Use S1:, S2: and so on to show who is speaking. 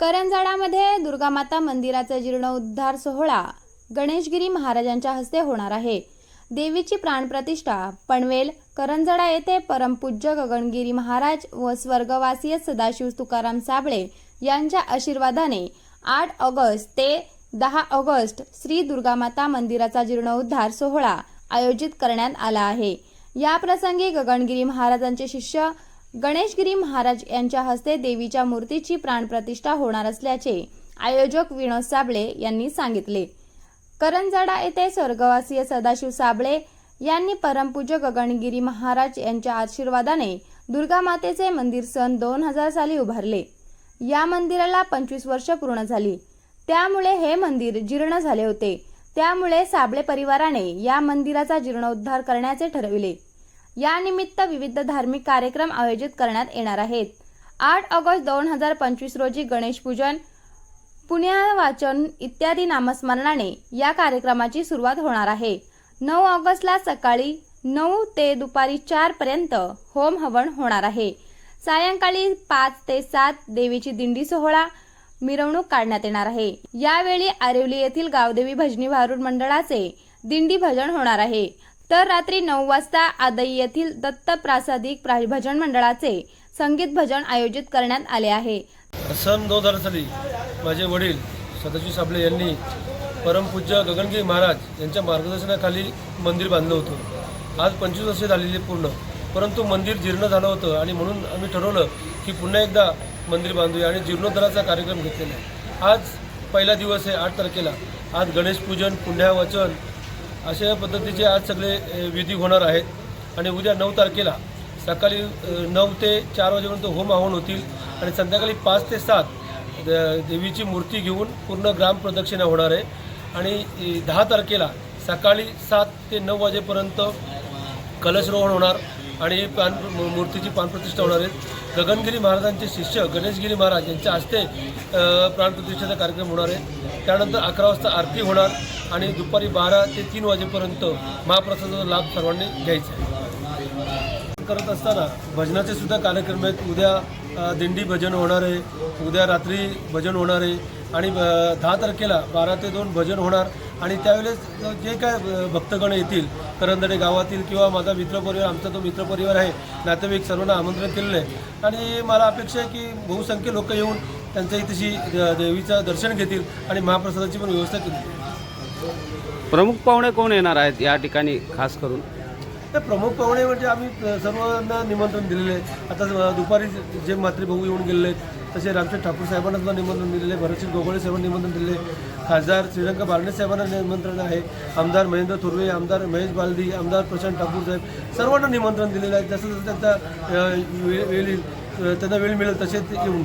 S1: करंजाडामध्ये दुर्गामाता मंदिराचा जीर्णोद्धार सोहळा गणेशगिरी महाराजांच्या हस्ते होणार आहे. देवीची प्राणप्रतिष्ठा पनवेल करंजडा येथे परमपूज्य गगनगिरी महाराज व स्वर्गवासीय सदाशिव तुकाराम साबळे यांच्या आशीर्वादाने आठ ऑगस्ट ते दहा ऑगस्ट श्री दुर्गामाता मंदिराचा जीर्णोद्धार सोहळा आयोजित करण्यात आला आहे. या प्रसंगी गगनगिरी महाराजांचे शिष्य गणेशगिरी महाराज यांच्या हस्ते देवीच्या मूर्तीची प्राणप्रतिष्ठा होणार असल्याचे आयोजक विनोद साबळे यांनी सांगितले. करंजाडा येथे स्वर्गवासीय सदाशिव साबळे यांनी परमपूज्य गगनगिरी महाराज यांच्या आशीर्वादाने दुर्गा मातेचे मंदिर सन दोन हजार साली उभारले. या मंदिराला पंचवीस वर्ष पूर्ण झाली. त्यामुळे हे मंदिर जीर्ण झाले होते. त्यामुळे साबळे परिवाराने या मंदिराचा जीर्णोद्धार करण्याचे ठरविले. यानिमित्त विविध धार्मिक कार्यक्रम आयोजित करण्यात येणार आहेत. आठ ऑगस्ट दोन हजार पंचवीस रोजी गणेश पूजन पुण्या वाचन इत्यादी नामस्मरणाने या कार्यक्रमाची सुरुवात होणार आहे. नऊ ऑगस्टला सकाळी नऊ ते दुपारी चार पर्यंत होम हवन होणार आहे. सायंकाळी पाच ते सात देवीची दिंडी सोहळा मिरवणूक काढण्यात येणार आहे. यावेळी आरिवली येथील गावदेवी भजनी भारूड मंडळाचे दिंडी भजन होणार आहे. तर रात्री नऊ वाजता आदई येथील दत्त प्रासादिक भजन मंडळाचे संगीत भजन आयोजित करण्यात आले आहे.
S2: सन दोन हजार साली माझे वडील सदाशिव साबळे यांनी परमपूज्य गगनगिरी महाराज यांच्या मार्गदर्शनाखाली मंदिर बांधलं होतं. आज पंचवीस वर्षे झालेली पूर्ण. परंतु मंदिर जीर्ण झालं होतं आणि म्हणून आम्ही ठरवलं की पुन्हा एकदा मंदिर बांधूया आणि जीर्णोद्धाराचा कार्यक्रम घेतलेला आहे. आज पहिला दिवस आहे आठ तारखेला. आज गणेश पूजन पुण्यावचन अशा पद्धतीचे आज सगळे विधी होणार आहेत. आणि उद्या नऊ तारखेला सकाळी नऊ ते चार वाजेपर्यंत होम आवन होतील. आणि संध्याकाळी पाच ते सात द- देवीची मूर्ती घेऊन पूर्ण ग्राम प्रदक्षिणा होणार आहे. आणि दहा तारखेला सकाळी सात ते नऊ वाजेपर्यंत कलशरोहण होणार. आणि पान मूर्तीची प्राणप्रतिष्ठा होणार आहे. गगनगिरी महाराजांचे शिष्य गणेशगिरी महाराज यांच्या हस्ते प्राणप्रतिष्ठेचा कार्यक्रम होणार आहे. त्यानंतर अकरा वाजता आरती होणार आणि दुपारी बारा ते तीन वाजेपर्यंत महाप्रसादाचा लाभ सर्वांनी घ्यायचा आहे. करत असताना भजनाचे सुद्धा कार्यक्रम आहेत. उद्या दिंडी भजन होणार आहे. उद्या रात्री भजन होणार आहे. आणि दहा तारखेला बारा ते दोन भजन होणार. आणि त्यावेळेस जे काय भक्तगण येतील करंदडे गावातील किंवा माझा मित्रपरिवार आमचा तो मित्रपरिवार आहे नातेवाईक सर्वांना आमंत्रण केलेलं आहे. आणि मला अपेक्षा आहे की बहुसंख्य लोक येऊन त्यांच्या इथेशी देवीचं दर्शन घेतील आणि महाप्रसादाची पण व्यवस्था केली.
S3: प्रमुख पाहुणे कोण येणार आहेत या ठिकाणी खास करून?
S2: तर प्रमुख पाहुणे म्हणजे आम्ही सर्वांना निमंत्रण दिलेले आहे. आता दुपारी जे मातृभाऊ येऊन गेलेले आहेत तसे रामचंद्र ठाकूर साहेबांना सुद्धा निमंत्रण दिलेले भरतसिंग गोगोळे साहेबांना निमंत्रण दिलेले खासदार श्रीरंग बारणे साहेबांना निमंत्रण आहे. आमदार महेंद्र थोरवे आमदार महेश बालदी आमदार प्रशांत ठाकूर साहेब सर्वांना निमंत्रण दिलेलं आहे. जसं जसं त्यांचा वेळ येईल, त्यांना वेळ मिळेल तसे ते येऊन